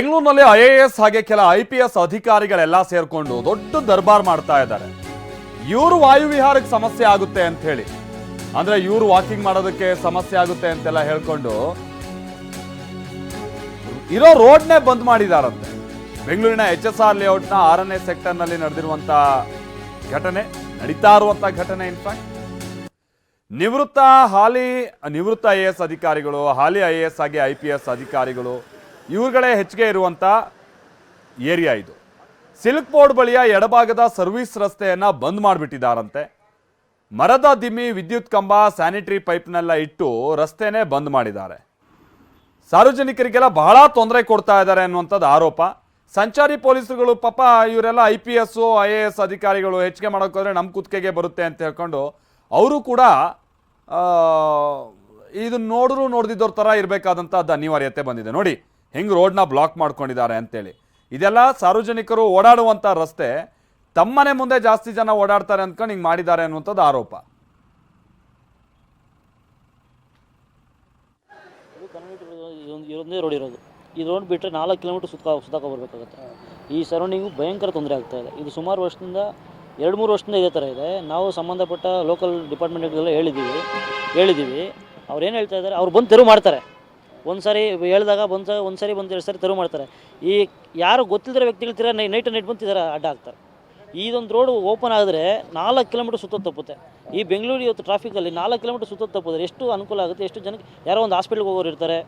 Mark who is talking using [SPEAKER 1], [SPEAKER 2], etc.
[SPEAKER 1] ಬೆಂಗಳೂರಿನಲ್ಲಿ ಐಎಎಸ್ ಹಾಗೆ ಕೆಲ ಐ ಪಿ ಎಸ್ ಅಧಿಕಾರಿಗಳೆಲ್ಲ ಸೇರ್ಕೊಂಡು ದೊಡ್ಡ ದರ್ಬಾರ್ ಮಾಡ್ತಾ ಇದ್ದಾರೆ. ಇವರು ವಾಯುವಿಹಾರಕ್ಕೆ ಸಮಸ್ಯೆ ಆಗುತ್ತೆ ಅಂತ ಹೇಳಿ. ಅಂದ್ರೆ ಇವರು ವಾಕಿಂಗ್ ಮಾಡೋದಕ್ಕೆ ಸಮಸ್ಯೆ ಆಗುತ್ತೆ ಅಂತೆಲ್ಲ ಹೇಳ್ಕೊಂಡು ಇರೋ ರೋಡ್ನೇ ಬಂದ್ ಮಾಡಿದಾರಂತೆ. ಬೆಂಗಳೂರಿನ ಎಚ್ ಎಸ್ ಆರ್ ಲೇಔಟ್ನ ಆರನೇ ಸೆಕ್ಟರ್ನಲ್ಲಿ ನಡೆದಿರುವಂತ ಘಟನೆ, ನಡೀತಾ ಇರುವಂತ ಘಟನೆ ಇನ್ಫ್ಯಾಕ್ಟ್ ನಿವೃತ್ತ ಹಾಲಿ, ನಿವೃತ್ತ ಐ ಎಸ್ ಅಧಿಕಾರಿಗಳು, ಹಾಲಿ ಐ ಎ ಎಸ್ ಆಗಿ ಐ ಅಧಿಕಾರಿಗಳು ಇವುಗಳೇ ಹೆಚ್ಚಿಗೆ ಇರುವಂಥ ಏರಿಯಾ ಇದು. ಸಿಲ್ಕ್ ಬೋರ್ಡ್ ಬಳಿಯ ಎಡಭಾಗದ ಸರ್ವಿಸ್ ರಸ್ತೆಯನ್ನು ಬಂದ್ ಮಾಡಿಬಿಟ್ಟಿದ್ದಾರಂತೆ. ಮರದ ದಿಮ್ಮಿ, ವಿದ್ಯುತ್ ಕಂಬ, ಸ್ಯಾನಿಟರಿ ಪೈಪ್ನೆಲ್ಲ ಇಟ್ಟು ರಸ್ತೆನೇ ಬಂದ್ ಮಾಡಿದ್ದಾರೆ. ಸಾರ್ವಜನಿಕರಿಗೆಲ್ಲ ಬಹಳ ತೊಂದರೆ ಕೊಡ್ತಾ ಇದ್ದಾರೆ ಅನ್ನುವಂಥದ್ದು ಆರೋಪ. ಸಂಚಾರಿ ಪೊಲೀಸರುಗಳು ಪಾಪ ಇವರೆಲ್ಲ I P S I A S ಅಧಿಕಾರಿಗಳು ಹೆಚ್ಚಿಗೆ ಮಾಡೋಕ್ಕೋದ್ರೆ ನಮ್ಮ ಕುತ್ತಿಗೆಗೆ ಬರುತ್ತೆ ಅಂತ ಹೇಳ್ಕೊಂಡು ಅವರು ಕೂಡ ಇದನ್ನ ನೋಡಿದ್ರು ನೋಡ್ದಿದ್ದವ್ರ ಥರ ಇರಬೇಕಾದಂಥದ್ದು ಅನಿವಾರ್ಯತೆ ಬಂದಿದೆ. ನೋಡಿ ಹೆಂಗೆ ರೋಡ್ನ ಬ್ಲಾಕ್ ಮಾಡ್ಕೊಂಡಿದ್ದಾರೆ ಅಂತೇಳಿ. ಇದೆಲ್ಲ ಸಾರ್ವಜನಿಕರು ಓಡಾಡುವಂಥ ರಸ್ತೆ ತಮ್ಮನೆ ಮುಂದೆ ಜಾಸ್ತಿ ಜನ ಓಡಾಡ್ತಾರೆ ಅಂದ್ಕೊಂಡು ಹಿಂಗೆ ಮಾಡಿದ್ದಾರೆ ಅನ್ನುವಂಥದ್ದು ಆರೋಪ.
[SPEAKER 2] ಇದೊಂದೇ ರೋಡ್ ಇರೋದು ಈ ರೋಡ್ ಬಿಟ್ಟರೆ ನಾಲ್ಕು ಕಿಲೋಮೀಟರ್ ಸುತ್ತ ಸುತ್ತಾಕ ಬರಬೇಕಾಗುತ್ತೆ. ಈ ಸರೌಂಡಿಂಗು ಭಯಂಕರ ತೊಂದರೆ ಆಗ್ತಾ ಇದೆ. ಇದು ಸುಮಾರು ವರ್ಷದಿಂದ, ಎರಡು, ಮೂರು ವರ್ಷದಿಂದ ಇದೇ ಥರ ಇದೆ. ನಾವು ಸಂಬಂಧಪಟ್ಟ ಲೋಕಲ್ ಡಿಪಾರ್ಟ್ಮೆಂಟ್ಗೆಲ್ಲ ಹೇಳಿದ್ದೀವಿ ಹೇಳಿದ್ದೀವಿ. ಅವ್ರು ಏನು ಹೇಳ್ತಾ ಇದ್ದಾರೆ, ಅವ್ರು ಬಂದು ತೆರವು ಮಾಡ್ತಾರೆ. ಒಂದು ಸಾರಿ ಹೇಳಿದಾಗ ಬಂದು ಒಂದು ಸಾರಿ ಬಂದು ಎರಡು ಸಾರಿ ತೆರವು ಮಾಡ್ತಾರೆ. ಈ ಯಾರು ಗೊತ್ತಿಲ್ಲದ ವ್ಯಕ್ತಿಗಳು ತೀರ ನೈಟ್ ನೈಟ್ ಬಂತಿದ್ದಾರೆ ಅಡ್ಡ ಆಗ್ತಾರೆ ಇದೊಂದು ರೋಡ್ ಓಪನ್ ಆದರೆ ನಾಲ್ಕು ಕಿಲೋಮೀಟರ್ ಸುತ್ತ ತಪ್ಪುತ್ತೆ. ಈ ಬೆಂಗಳೂರು ಇವತ್ತು ಟ್ರಾಫಿಕಲ್ಲಿ ನಾಲ್ಕು ಕಿಲೋಮೀಟರ್ ಸುತ್ತ ತಪ್ಪಿದ್ರೆ ಎಷ್ಟು ಅನುಕೂಲ ಆಗುತ್ತೆ? ಎಷ್ಟು ಜನಕ್ಕೆ, ಯಾರೋ ಒಂದು ಹಾಸ್ಪಿಟ್ಲಿಗೆ ಹೋಗೋರು ಇರ್ತಾರೆ